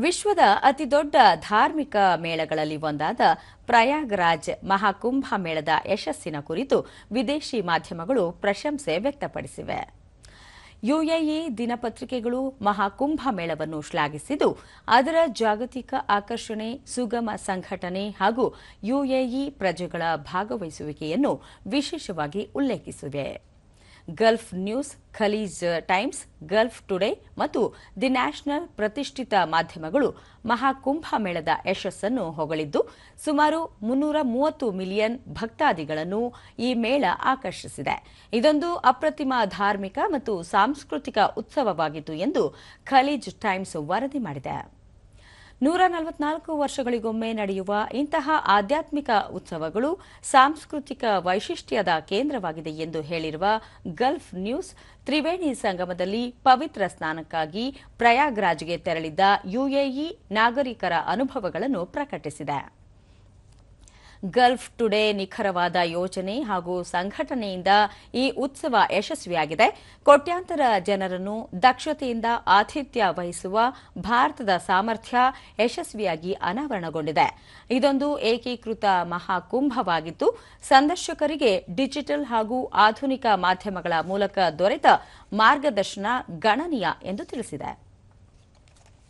ವಿಶ್ವದ ಅತಿದೊಡ್ಡ ಧಾರ್ಮಿಕ ಮೇಳಗಳಲ್ಲಿ ಒಂದಾದ ಪ್ರಯಾಗ್ರಾಜ್ ಮಹಾಕುಂಭ ಮೇಳದ ಯಶಸ್ಸಿನ ಕುರಿತು ವಿದೇಶಿ ಮಾಧ್ಯಮಗಳು ಪ್ರಶಂಸೆ ವ್ಯಕ್ತಪಡಿಸಿವೆ. ಯುಎಇ ದಿನಪತ್ರಿಕೆಗಳು ಮಹಾಕುಂಭ ಮೇಳವನ್ನು ಶ್ಲಾಘಿಸಿದ್ದು, ಅದರ ಜಾಗತಿಕ ಆಕರ್ಷಣೆ, ಸುಗಮ ಸಂಘಟನೆ ಹಾಗೂ ಯುಎಇ ಪ್ರಜೆಗಳ ಭಾಗವಹಿಸುವಿಕೆಯನ್ನು ವಿಶೇಷವಾಗಿ ಉಲ್ಲೇಖಿಸಿವೆ. Gulf News, Khaleej, Times, Gulf Today ಮತ್ತು ದಿ ನ್ಯಾಷನಲ್ ಪ್ರತಿಷ್ಠಿತ ಮಾಧ್ಯಮಗಳು ಮಹಾಕುಂಭ ಮೇಳದ ಯಶಸ್ಸನ್ನು ಹೊಗಳಿದ್ದು, ಸುಮಾರು ಮುನ್ನೂರ ಮೂವತ್ತು ಮಿಲಿಯನ್ ಭಕ್ತಾದಿಗಳನ್ನು ಈ ಮೇಳ ಆಕರ್ಷಿಸಿದೆ. ಇದೊಂದು ಅಪ್ರತಿಮ ಧಾರ್ಮಿಕ ಮತ್ತು ಸಾಂಸ್ಕೃತಿಕ ಉತ್ಸವವಾಗಿತ್ತು ಎಂದು ಖಲೀಜ್ ಟೈಮ್ಸ್ ವರದಿ ಮಾಡಿದೆ. ನೂರ ನಲವತ್ನಾಲ್ಕು ವರ್ಷಗಳಿಗೊಮ್ಮೆ ನಡೆಯುವ ಇಂತಹ ಆಧ್ಯಾತ್ಮಿಕ ಉತ್ಸವಗಳು ಸಾಂಸ್ಕೃತಿಕ ವೈಶಿಷ್ಟ್ಯದ ಕೇಂದ್ರವಾಗಿದೆ ಎಂದು ಹೇಳಿರುವ ಗಲ್ಫ್ ನ್ಯೂಸ್, ತ್ರಿವೇಣಿ ಸಂಗಮದಲ್ಲಿ ಪವಿತ್ರ ಸ್ನಾನಕ್ಕಾಗಿ ಪ್ರಯಾಗ್ರಾಜ್ಗೆ ತೆರಳಿದ್ದ ಯುಎಇ ನಾಗರಿಕರ ಅನುಭವಗಳನ್ನು ಪ್ರಕಟಿಸಿದೆ. ಗಲ್ಫ್ ಟುಡೇ ನಿಖರವಾದ ಯೋಜನೆ ಹಾಗೂ ಸಂಘಟನೆಯಿಂದ ಈ ಉತ್ಸವ ಯಶಸ್ವಿಯಾಗಿದೆ. ಕೋಟ್ಯಾಂತರ ಜನರನ್ನು ದಕ್ಷತೆಯಿಂದ ಆತಿಥ್ಯ ವಹಿಸುವ ಭಾರತದ ಸಾಮರ್ಥ್ಯ ಯಶಸ್ವಿಯಾಗಿ ಅನಾವರಣಗೊಂಡಿದೆ. ಇದೊಂದು ಏಕೀಕೃತ ಮಹಾಕುಂಭವಾಗಿದ್ದು, ಸಂದರ್ಶಕರಿಗೆ ಡಿಜಿಟಲ್ ಹಾಗೂ ಆಧುನಿಕ ಮಾಧ್ಯಮಗಳ ಮೂಲಕ ದೊರೆತ ಮಾರ್ಗದರ್ಶನ ಗಣನೀಯ ಎಂದು ತಿಳಿಸಿದೆ.